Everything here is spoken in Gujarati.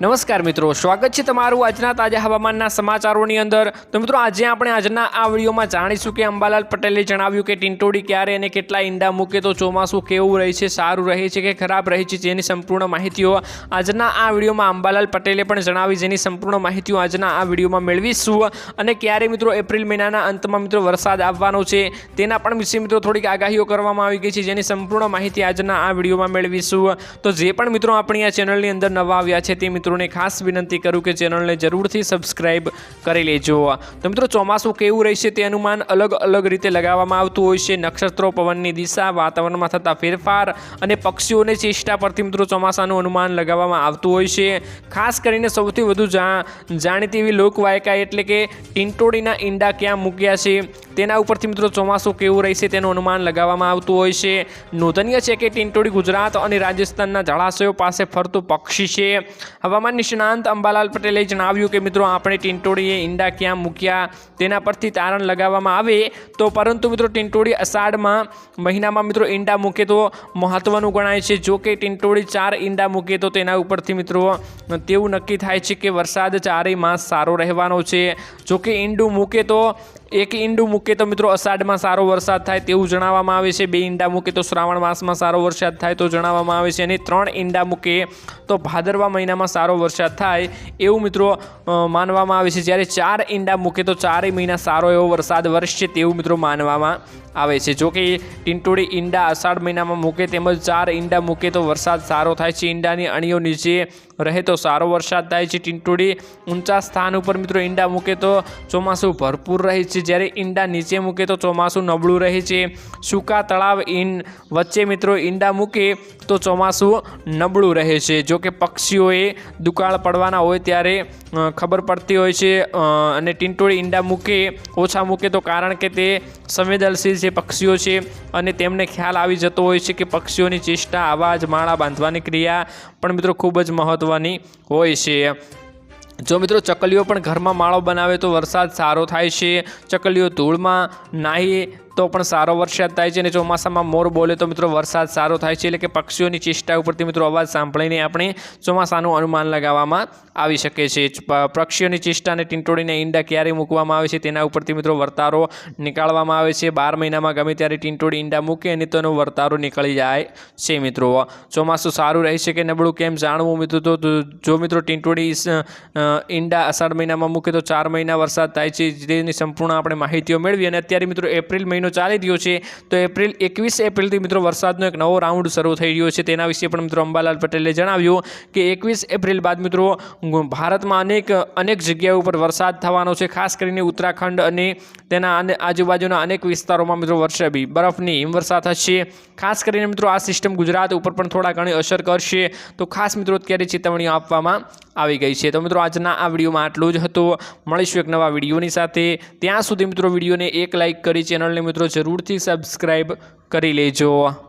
નમસ્કાર મિત્રો, સ્વાગત છે તમારું આજના તાજા હવામાનના સમાચારોની અંદર. તો મિત્રો, આજે આપણે આજના આ વિડીયોમાં જાણીશું કે અંબાલાલ પટેલે જણાવ્યું કે ટિંટોડી ક્યારે અને કેટલા ઈંડા મૂકે તો ચોમાસું કેવું રહે છે, સારું રહે છે કે ખરાબ રહે છે જેની સંપૂર્ણ માહિતીઓ આજના આ વિડીયોમાં અંબાલાલ પટેલે પણ જણાવી, જેની સંપૂર્ણ માહિતીઓ આજના આ વિડીયોમાં મેળવીશું. અને ક્યારે મિત્રો, એપ્રિલ મહિનાના અંતમાં મિત્રો વરસાદ આવવાનો છે તેના પણ વિશે મિત્રો થોડીક આગાહીઓ કરવામાં આવી ગઈ છે, જેની સંપૂર્ણ માહિતી આજના આ વિડીયોમાં મેળવીશું. તો જે પણ મિત્રો આપણી આ ચેનલની અંદર નવા આવ્યા છે તે મિત્રોને ખાસ વિનંતી કરું કે ચેનલને જરૂરથી સબસ્ક્રાઈબ કરી લેજો. તો મિત્રો, ચોમાસું કેવું રહેશે તે અનુમાન અલગ અલગ રીતે લગાવવામાં આવતું હોય છે. નક્ષત્રો પવનની દિશા, વાતાવરણમાં થતા ફેરફાર અને પક્ષીઓને ચેષ્ટા પરથી મિત્રો ચોમાસાનું અનુમાન લગાવવામાં આવતું હોય છે. ખાસ કરીને સૌથી વધુ જાણીતી એવી લોકવાયકા એટલે કે ટિંટોડીના ઈંડા ક્યાં મૂક્યા છે, તેના ઉપરથી મિત્રો ચોમાસું કેવું રહેશે તેનું અનુમાન લગાવવામાં આવતું હોય છે. નોંધનીય છે કે ટિંટોડી ગુજરાત અને રાજસ્થાનના જળાશયો પાસે ફરતું પક્ષી છે. હવામાન નિષ્ણાંત અંબાલાલ પટેલે જણાવ્યું કે મિત્રો, આપણે ટીંટોળીએ ઈંડા ક્યાં મૂક્યા, તેના પરથી તારણ લગાવવામાં આવે તો પરંતુ મિત્રો, ટીંટોળી અષાઢમાં મહિનામાં મિત્રો ઈંડા મૂકે તો મહત્ત્વનું ગણાય છે. જો કે ટીંટોળી ચાર ઈંડા મૂકે તો તેના ઉપરથી મિત્રો, તેવું નક્કી થાય છે કે વરસાદ ચારેય માસ સારો રહેવાનો છે. જો કે ઈંડું મૂકે તો એક ઈંડું મૂકે તો મિત્રો અષાઢમાં સારો વરસાદ થાય તેવું જણાવવામાં આવે છે. બે ઈંડા મૂકે તો શ્રાવણ માસમાં સારો વરસાદ થાય તો જણાવવામાં આવે છે. અને ત્રણ ઈંડા મૂકે તો ભાદરવા મહિનામાં સારો વરસાદ થાય એવું મિત્રો માનવામાં આવે છે. જ્યારે ચાર ઈંડા મૂકે તો ચારેય મહિના સારો એવો વરસાદ વરસશે તેવું મિત્રો માનવામાં આવે છે. જોકે ટીંટોળી ઈંડા અષાઢ મહિનામાં મૂકે તેમજ ચાર ઈંડા મૂકે તો વરસાદ સારો થાય છે. ઈંડાની અણીઓ નીચે રહે તો સારો વરસાદ થાય છે. ટીંટોળી ઊંચા સ્થાન ઉપર મિત્રો ઈંડા મૂકે તો ચોમાસું ભરપૂર રહે છે. જ્યારે ઈંડા નીચે મૂકે તો ચોમાસું નબળું રહે છે. સૂકા તળાવ ઈન વચ્ચે મિત્રો ઈંડા મૂકે તો ચોમાસું નબળું રહે છે. જોકે પક્ષીઓએ દુકાળ પડવાના હોય ત્યારે ખબર પડતી હોય છે. અને ટીંટોળી ઈંડા મૂકે, ઓછા મૂકે તો કારણ કે તે સંવેદનશીલ જે પક્ષીઓ છે અને તેમને ખ્યાલ આવી જતો હોય છે કે પક્ષીઓની ચેષ્ટા, અવાજ, માળા બાંધવાની ક્રિયા પણ મિત્રો ખૂબ જ મહત્ત્વની હોય છે. જો મિત્રો ચકલીઓ પણ ઘરમાં માળો બનાવે તો વરસાદ સારો થાય છે. ચકલીઓ ધૂળમાં નાહી તો પણ સારો વરસાદ થાય છે અને ચોમાસામાં મોર બોલે તો મિત્રો વરસાદ સારો થાય છે એટલે કે પક્ષીઓની ચેષ્ટા ઉપરથી મિત્રો અવાજ સાંભળીને આપણે ચોમાસાનું અનુમાન લગાવવામાં આવી શકે છે પક્ષીઓની ચેષ્ટા અને ટીંટોળીને ઈંડા ક્યારે મૂકવામાં આવે છે તેના ઉપરથી મિત્રો વર્તારો નીકાળવામાં આવે છે. બાર મહિનામાં ગમે ત્યારે ટીંટોળી ઈંડા મૂકે અને તેનો વર્તારો નીકળી જાય છે મિત્રો. ચોમાસું સારું રહેશે કે નબળું કેમ જાણવું મિત્રો? તો જો મિત્રો ટીંટોળી ઈંડા અષાઢ મહિનામાં મૂકે તો ચાર મહિના વરસાદ થાય છે. જેની સંપૂર્ણ આપણે માહિતીઓ મેળવી અને અત્યારે મિત્રો એપ્રિલ મહિનો ચાલી રહ્યો છે, તો એપ્રિલ એકવીસ એપ્રિલથી મિત્રો વરસાદનો એક નવો રાઉન્ડ શરૂ થઈ રહ્યો છે. તેના વિશે પણ મિત્રો અંબાલાલ પટેલે જણાવ્યું કે એકવીસ એપ્રિલ બાદ મિત્રો ભારતમાં અનેક અનેક જગ્યાઓ ઉપર વરસાદ થવાનો છે. ખાસ કરીને ઉત્તરાખંડ અને તેના આજુબાજુના અનેક વિસ્તારોમાં મિત્રો વરસાદી બરફની હિમવર્ષા થશે. ખાસ કરીને મિત્રો આ સિસ્ટમ ગુજરાત ઉપર પણ થોડા ઘણી અસર કરશે. તો ખાસ મિત્રો અત્યારે ચેતવણીઓ આપવામાં આવી ગઈ છે. તો મિત્રો આજના આ વિડીયોમાં આટલું જ હતું. મળીશું એક નવા વિડીયોની સાથે. ત્યાં સુધી મિત્રો વિડીયોને એક લાઇક કરી ચેનલને મિત્રો જરૂરથી સબસ્ક્રાઈબ કરી લેજો.